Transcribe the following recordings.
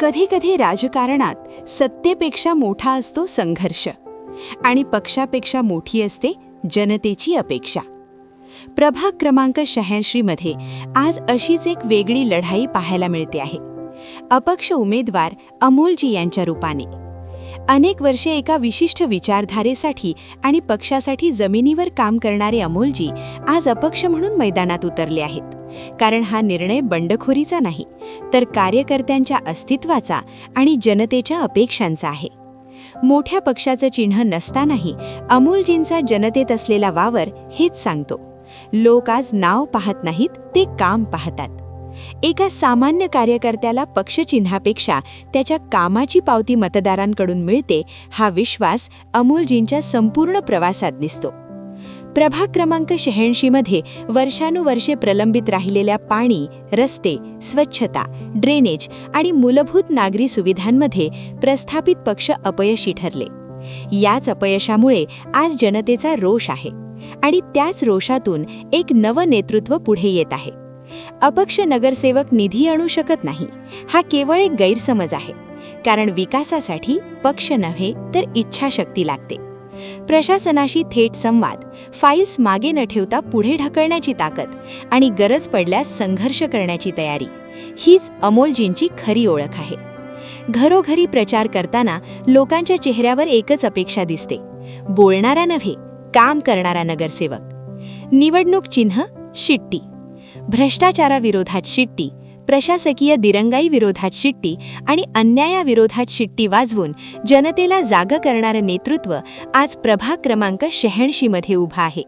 कधीकधी राजकारणात सत्तेपेक्षा मोठा असतो संघर्ष आणि पक्षापेक्षा मोठी असते जनतेची अपेक्षा. प्रभाग क्रमांक शहाऐंशीमध्ये आज अशीच एक वेगळी लढाई पाहायला मिळते आहे. अपक्ष उमेदवार अमोलजी यांच्या रूपाने. अनेक वर्षे एका विशिष्ट विचारधारेसाठी आणि पक्षासाठी जमिनीवर काम करणारे अमोलजी आज अपक्ष म्हणून मैदानात उतरले आहेत. कारण हा निर्णय बंडखोरीचा नाही तर कार्यकर्त्यांच्या अस्तित्वाचा आणि जनतेच्या अपेक्षांचा आहे. मोठ्या पक्षाचं चिन्ह नसतानाही अमोलजींचा जनतेत असलेला वावर हेच सांगतो. लोक आज नाव पाहत नाहीत ते काम पाहतात. एका सामान्य कार्यकर्त्याला पक्षचिन्हापेक्षा त्याच्या कामाची पावती मतदारांकडून मिळते हा विश्वास अमोलजींच्या संपूर्ण प्रवासात दिसतो. प्रभाग क्रमांक शहाऐंशीमध्ये वर्षानुवर्षे प्रलंबित राहिलेल्या पाणी रस्ते स्वच्छता ड्रेनेज आणि मूलभूत नागरी सुविधांमध्ये प्रस्थापित पक्ष अपयशी ठरले. याच अपयशामुळे आज जनतेचा रोष आहे आणि त्याच रोषातून एक नवं नेतृत्व पुढे येत आहे. अपक्ष नगरसेवक निधी आणू शकत नाही हा केवळ एक गैरसमज आहे. कारण विकासासाठी पक्ष नव्हे तर इच्छाशक्ती लागते. प्रशासनाशी थेट संवाद फाईल्स मागे न ठेवता पुढे ढकलण्याची ताकद आणि गरज पडल्यास संघर्ष करण्याची तयारी. हीच अमोलजींची खरी ओळख आहे. घरोघरी प्रचार करताना लोकांच्या चेहऱ्यावर एकच अपेक्षा दिसते. बोलणारा नव्हे काम करणारा नगरसेवक. निवडणूक चिन्ह शिट्टी. भ्रष्टाचाराविरोधात शिट्टी प्रशासकीय दिरंगाई विरोधात शिट्टी आणि अन्यायाविरोधात शिट्टी वाजवून जनतेला जाग करणारं नेतृत्व आज प्रभाग क्रमांक शहाऐंशीमध्ये उभा आहे.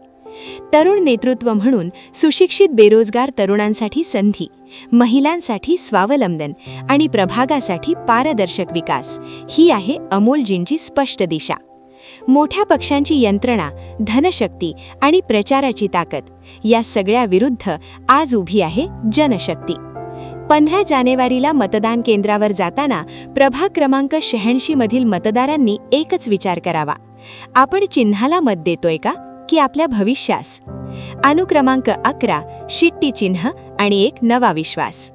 तरुण नेतृत्व म्हणून सुशिक्षित बेरोजगार तरुणांसाठी संधी महिलांसाठी स्वावलंबन आणि प्रभागासाठी पारदर्शक विकास ही आहे अमोलजींची स्पष्ट दिशा. मोठ्या पक्षांची यंत्रणा धनशक्ती आणि प्रचाराची ताकद या सगळ्या विरुद्ध आज उभी आहे जनशक्ती. पंधरा जानेवारीला मतदान केंद्रावर जाताना प्रभाग क्रमांक शहाऐंशी मधील मतदारांनी एकच विचार करावा. आपण चिन्हाला मत देतोय का? की आपल्या भविष्यास. अनुक्रमांक अकरा शिट्टी चिन्ह आणि एक नवा विश्वास.